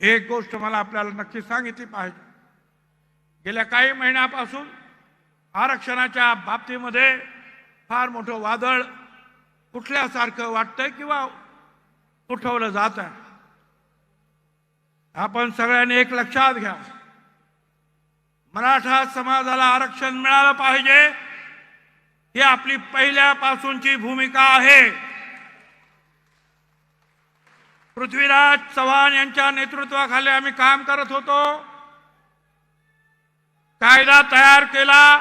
एक गोष्ट मला आपल्याला नक्की सांगितली पाहिजे. गेल्या काही महिन्यापासून आरक्षणाच्या बाबतीमध्ये फार मोठं वादळ उठल्यासारखं वाटतंय किंवा उठवलं जात आहे? आपण सगळ्यांनी एक लक्षात घ्या. मराठा समाजाला आरक्षण मिळालं पाहिजे ही आपली पहिल्यापासूनची भूमिका आहे. पृथ्वीराज चव्हाण यांच्या नेतृत्वाखाली आम्ही काम करत होतो. कायदा तयार केला.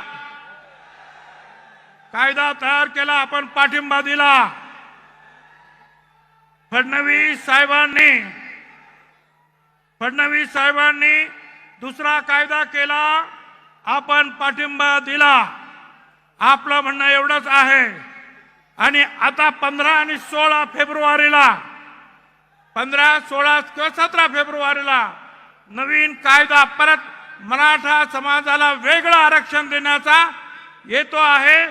कायदा तयार केला आपण पाठिंबा दिला. फडणवीस साहेबांनी फडणवीस साहेबांनी दुसरा कायदा केला आपण पाठिंबा दिला. आपलं म्हणणं एवढंच आहे. आणि आता पंधरा आणि सोळा फेब्रुवारीला पंधरा सोळा किंवा सतरा फेब्रुवारीला नवीन कायदा परत मराठा समाजाला वेगळं आरक्षण देण्याचा येतो आहे.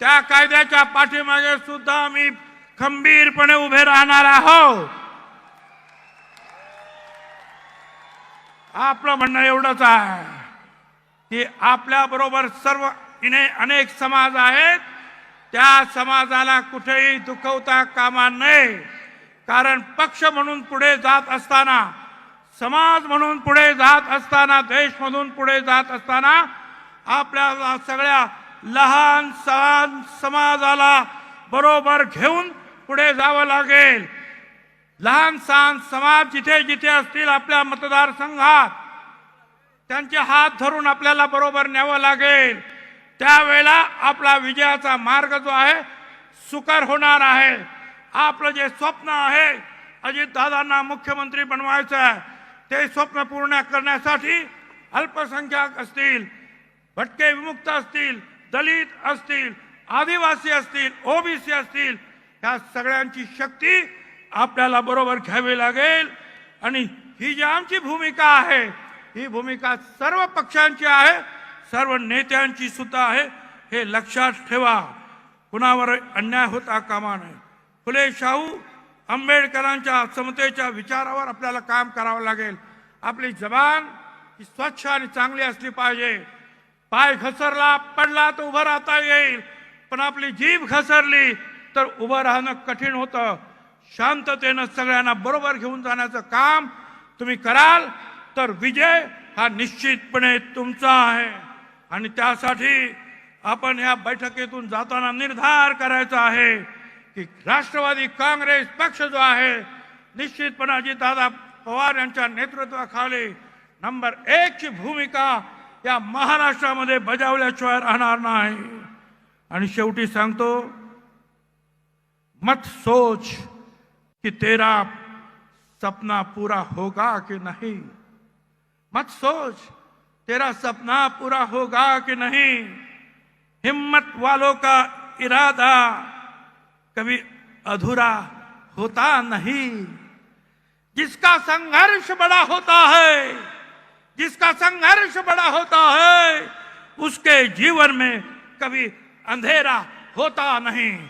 त्या कायद्याच्या पाठीमागे सुद्धा आम्ही खंबीरपणे उभे राहणार आहोत. आपलं म्हणणं एवढंच आहे की आपल्या बरोबर सर्व इने अनेक समाज आहेत. त्या समाजाला कुठेही दुखवता कामा नये. कारण पक्ष म्हणून पुढे जात असताना समाज म्हणून पुढे जात असताना देश म्हणून पुढे जात असताना आपल्याला सगळ्या लहान सहान समाजाला बरोबर घेऊन पुढे जावं लागेल. लहान सहान समाज जिथे जिथे असतील आपल्या मतदारसंघात त्यांचे हात धरून आपल्याला बरोबर न्यावं लागेल. त्यावेळेला आपला विजयाचा मार्ग जो आहे सुकर होणार आहे. आपलं जे स्वप्न आहे अजितदादांना मुख्यमंत्री बनवायचं आहे ते स्वप्न पूर्ण करण्यासाठी अल्पसंख्याक असतील भटके विमुक्त असतील दलित असतील आदिवासी असतील ओबीसी असतील या सगळ्यांची शक्ती आपल्याला बरोबर घ्यावी लागेल. आणि ही जी आमची भूमिका आहे ही भूमिका सर्व पक्षांची आहे सर्व नेत्यांची सुद्धा आहे हे लक्षात ठेवा. कुणावर अन्याय होता कामा नये. फुले शाहू आंबेडकरांच्या समतेच्या विचारावर आपल्याला काम करावं लागेल. आपली जबान ही स्वच्छ आणि चांगली असली पाहिजे. पाय घसरला पडला तर उभं राहता येईल. पण आपली जीभ घसरली तर उभं राहणं कठीण होतं. शांततेनं सगळ्यांना बरोबर घेऊन जाण्याचं काम तुम्ही कराल तर विजय हा निश्चितपणे तुमचा आहे. आणि त्यासाठी आपण या बैठकीतून जाताना निर्धार करायचा आहे. की राष्ट्रवादी काँग्रेस पक्ष जो आहे निश्चितपणे अजितदादा पवार यांच्या नेतृत्वाखाली नंबर एकची भूमिका या महाराष्ट्रामध्ये बजावल्याशिवाय राहणार नाही. आणि शेवटी सांगतो मत सोच कि तेरा सपना पूरा होगा कि नहीं. मत सोच तेरा सपना पूरा होगा कि नहीं. हिम्मत वालों का इरादा कभी अधूरा होता नहीं। जिसका संघर्ष बड़ा होता है, जिसका संघर्ष बड़ा होता है, उसके जीवन में कभी अंधेरा होता नहीं।